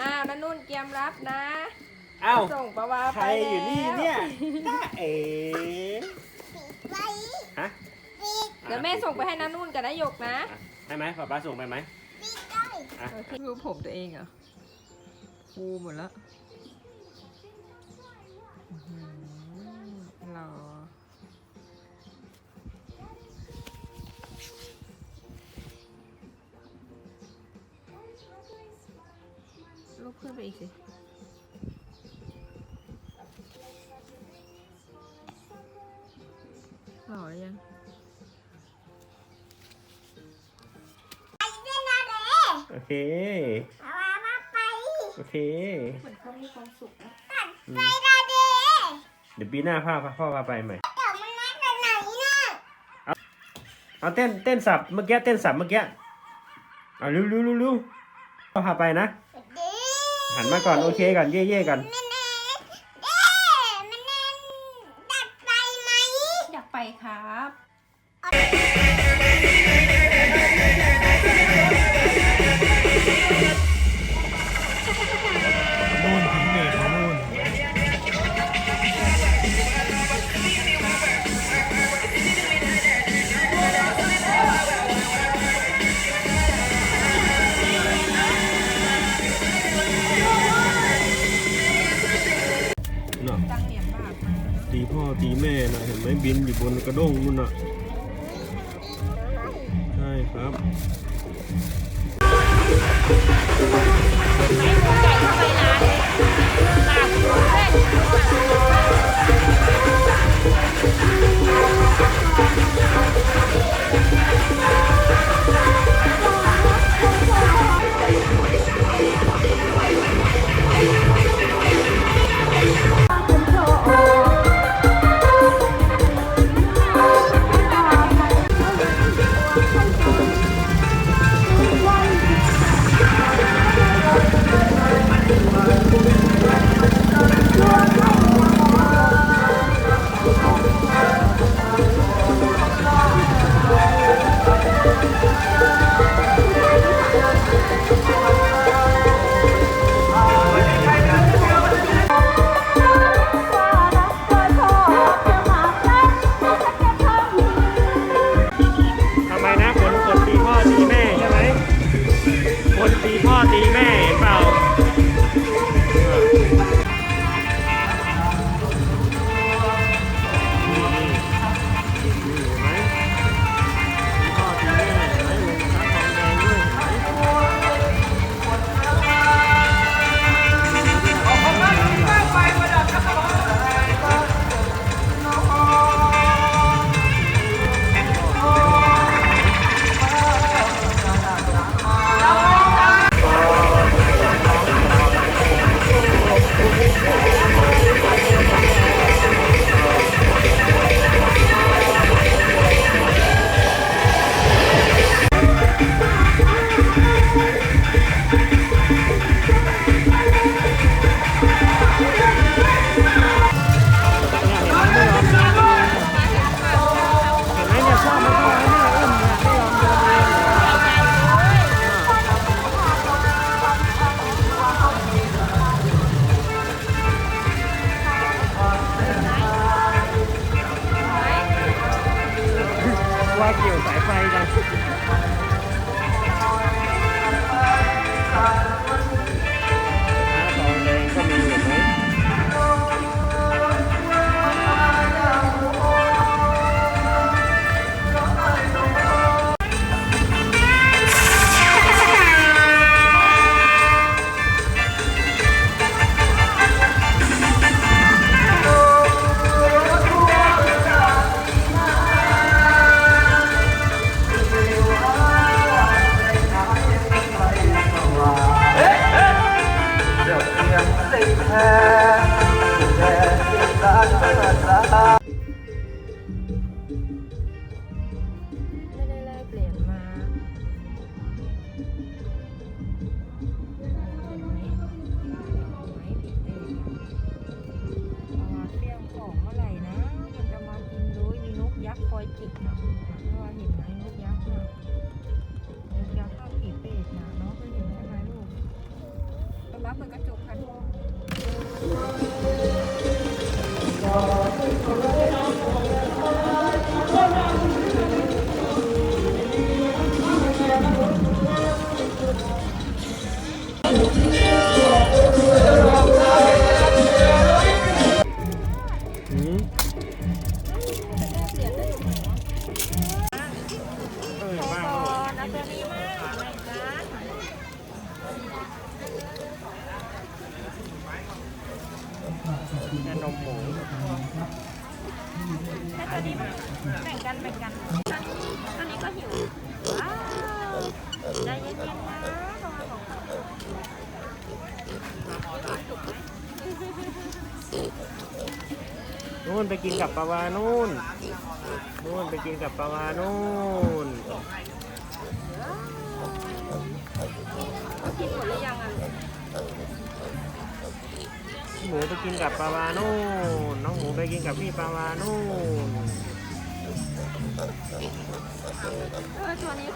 อ้าวนันนุ่นเกียมรับนะเอ้าส่งปะวาใคไปรอยู่นี่เนี่ยจ้าเอ๋ไว้ฮะปีกเดี๋ยวแม่ส่งไปให้นันนุ่นกับนายกนะอะให้ไหมป้าป้าส่งไปไหมปีกได้อะโอเคดูผมตัวเองเหรอฟูหมดแล้ว ขึ้นไปอีกสิหล่อหรือยังไปเล่นอะไรโอเคเอามาไปโอเค เหมือนเขามีความสุขนะไปได้เด้เดี๋ยวปีหน้าพ่อพ่อพาไปใหม่เดี๋ยวมันนัดกันไหนน่ะเอาเต้นเต้นสับเมื่อกี้เต้นสับเมื่อกี้ เอารู้รู้รู้รู้พ่อพาไปนะเด้ หันมาก่อนโอเคก่อนเย่เย่ก่อน ตีพ่อตีแม่นะเห็นไหมบินอยู่บนกระด้งนู่นน่ะ ใช่ครับ ว่าเกี่ยว จิกนะเพราะว่าเห็นไหมนกยักษ์นะนกยักษ์ข้าวผีเป็ดนะน้องเคยเห็นใช่ไหมลูกบ๊ายบว่าเปิดกระจกค่ะทุกัน นี้แบ่งกันแบ่งกันตัวนี้ก็หิวว้าวใจเย็นๆนะระวังของนู่นไปกินกับปลาวานู่นนู่นไปกินกับปลาวานู่นกินหมดหรือยังอะ หมูไปกินกับปลาวานูนน้องหมูไปกินกับพี่ปลาวานูนเออตัวนี้